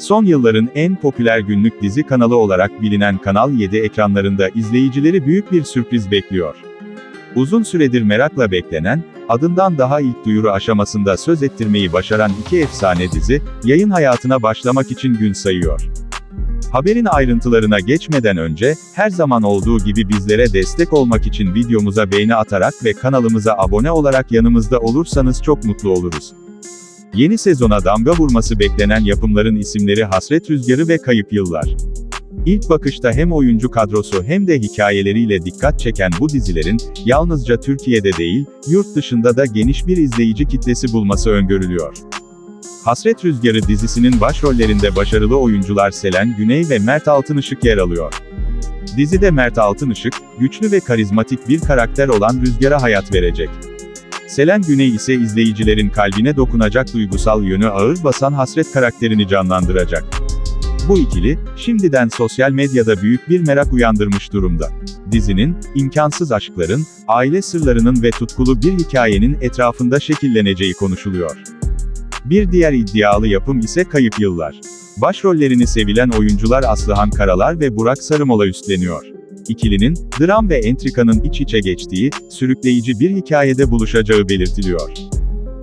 Son yılların en popüler günlük dizi kanalı olarak bilinen Kanal 7 ekranlarında izleyicileri büyük bir sürpriz bekliyor. Uzun süredir merakla beklenen, adından daha ilk duyuru aşamasında söz ettirmeyi başaran iki efsane dizi, yayın hayatına başlamak için gün sayıyor. Haberin ayrıntılarına geçmeden önce, her zaman olduğu gibi bizlere destek olmak için videomuza beğeni atarak ve kanalımıza abone olarak yanımızda olursanız çok mutlu oluruz. Yeni sezona damga vurması beklenen yapımların isimleri Hasret Rüzgarı ve Kayıp Yıllar. İlk bakışta hem oyuncu kadrosu hem de hikayeleriyle dikkat çeken bu dizilerin, yalnızca Türkiye'de değil, yurt dışında da geniş bir izleyici kitlesi bulması öngörülüyor. Hasret Rüzgarı dizisinin başrollerinde başarılı oyuncular Selen Güney ve Mert Altınışık yer alıyor. Dizide Mert Altınışık, güçlü ve karizmatik bir karakter olan Rüzgar'a hayat verecek. Selen Güney ise izleyicilerin kalbine dokunacak duygusal yönü ağır basan hasret karakterini canlandıracak. Bu ikili, şimdiden sosyal medyada büyük bir merak uyandırmış durumda. Dizinin, imkansız aşkların, aile sırlarının ve tutkulu bir hikayenin etrafında şekilleneceği konuşuluyor. Bir diğer iddialı yapım ise Kayıp Yıllar. Başrollerini sevilen oyuncular Aslıhan Karalar ve Burak Sarımola üstleniyor. İkilinin, dram ve entrikanın iç içe geçtiği, sürükleyici bir hikayede buluşacağı belirtiliyor.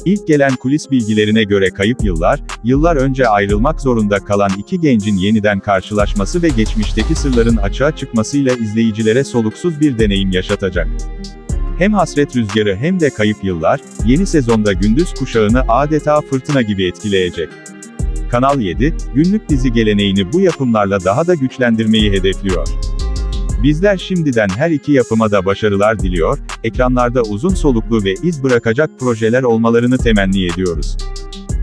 İlk gelen kulis bilgilerine göre Kayıp Yıllar, yıllar önce ayrılmak zorunda kalan iki gencin yeniden karşılaşması ve geçmişteki sırların açığa çıkmasıyla izleyicilere soluksuz bir deneyim yaşatacak. Hem Hasret Rüzgarı hem de Kayıp Yıllar, yeni sezonda gündüz kuşağını adeta fırtına gibi etkileyecek. Kanal 7, günlük dizi geleneğini bu yapımlarla daha da güçlendirmeyi hedefliyor. Bizler şimdiden her iki yapıma da başarılar diliyor, ekranlarda uzun soluklu ve iz bırakacak projeler olmalarını temenni ediyoruz.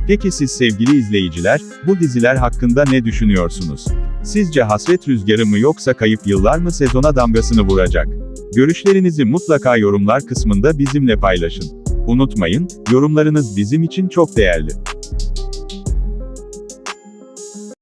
Peki siz sevgili izleyiciler, bu diziler hakkında ne düşünüyorsunuz? Sizce Hasret Rüzgarı mı yoksa Kayıp Yıllar mı sezona damgasını vuracak? Görüşlerinizi mutlaka yorumlar kısmında bizimle paylaşın. Unutmayın, yorumlarınız bizim için çok değerli.